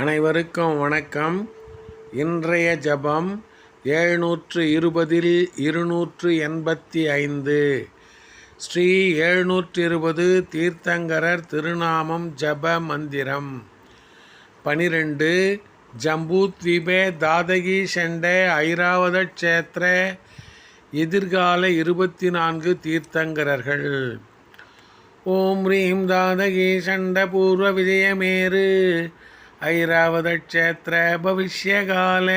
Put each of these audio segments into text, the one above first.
அனைவருக்கும் வணக்கம். இன்றைய ஜபம் எழுநூற்று இருபதில் இருநூற்று எண்பத்தி ஐந்து. ஸ்ரீ எழுநூற்று இருபது தீர்த்தங்கரர் திருநாமம் ஜப மந்திரம். பனிரெண்டு ஜம்பூத்வீபே தாதகி செண்டே ஐராவத க்ஷேத்திர எதிர்கால இருபத்தி நான்கு தீர்த்தங்கரர்கள். ஓம் ரீம் தாதகி சண்ட பூர்வ விஜயமேறு ஐராவத க்ஷேத்திர பவிஷ்யகால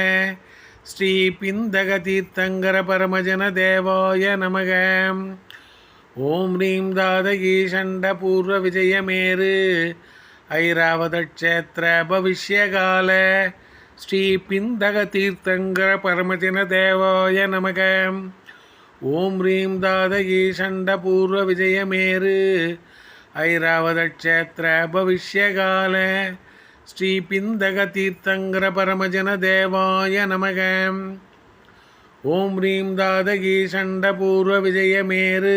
ஸ்ரீ பிந்தக தீர்த்தங்கர பரமஜன தேவாய நமக ஓம் ரீம் தாதகி ஷண்ட பூர்வ விஜயமேரு ஐராவத க்ஷேத்திர பவிஷ்யகால ஸ்ரீ பிந்தக தீர்த்தங்கர பரமஜன தேவாய நமக ஓம் ரீம் தாதகி ஷண்ட பூர்வ விஜயமேரு ஐராவத க்ஷேத்திர பவிஷ்யகால ஸ்ரீபிந்தக தீர்த்தங்கர பரமஜன தேவாய நமக. ஓம் ரீம் தாதகி ஷண்ட பூர்வ விஜயமேரு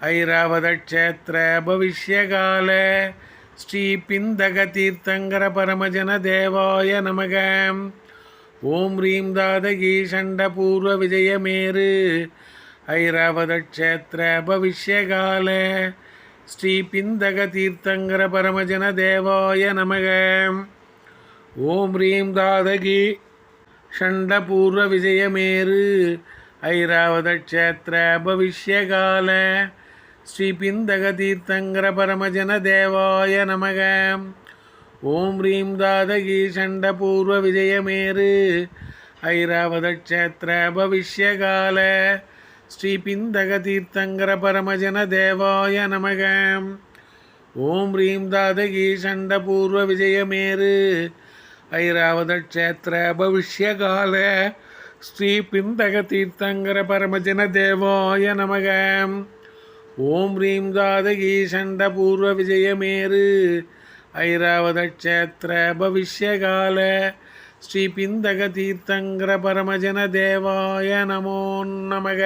ஐராவதக்ஷேத்திர பவிஷ்யகால. ஸ்ரீபிந்தக தீர்த்தங்கர பரமஜன தேவாய நமக. ஓம் ரீம் தாதகி ஷண்ட பூர்வ விஜயமேரு ஐராவதக்ஷேத்திர பவிஷ்யகால. ஸ்ரீ பிந்தக தீர்த்தங்கர பரமஜன தேவாய நமக. ஓம் ரீம் தாதகி ஷண்ட பூர்வ விஜயமேரு ஐராவத க்ஷேத்திர பவிஷ்யகால. ஸ்ரீ பிந்தக தீர்த்தங்கர பரமஜன தேவாய நமக. ஓம் ரீம் தாதகி ஷண்ட பூர்வ விஜயமேரு ஐராவத க்ஷேத்திர பவிஷ்யகால. ஸ்ரீ தீர்த்தங்கர பரமஜன தேவாய நமக. ஓம் ரீம் தாதகி சண்ட பூர்வ விஜயமேரு ஐராவத க்ஷேத்திர பவிஷ்யகால ஸ்ரீ தீர்த்தங்கர பரமஜன தேவாய நமக. ஓம் ரீம் தாதகி சண்ட பூர்வ விஜயமேரு ஐராவத க்ஷேத்திர பவிஷ்யகால ஸ்ரீபிந்தக தீர்த்தங்கர பரமஜன தேவாய நமோ நமக.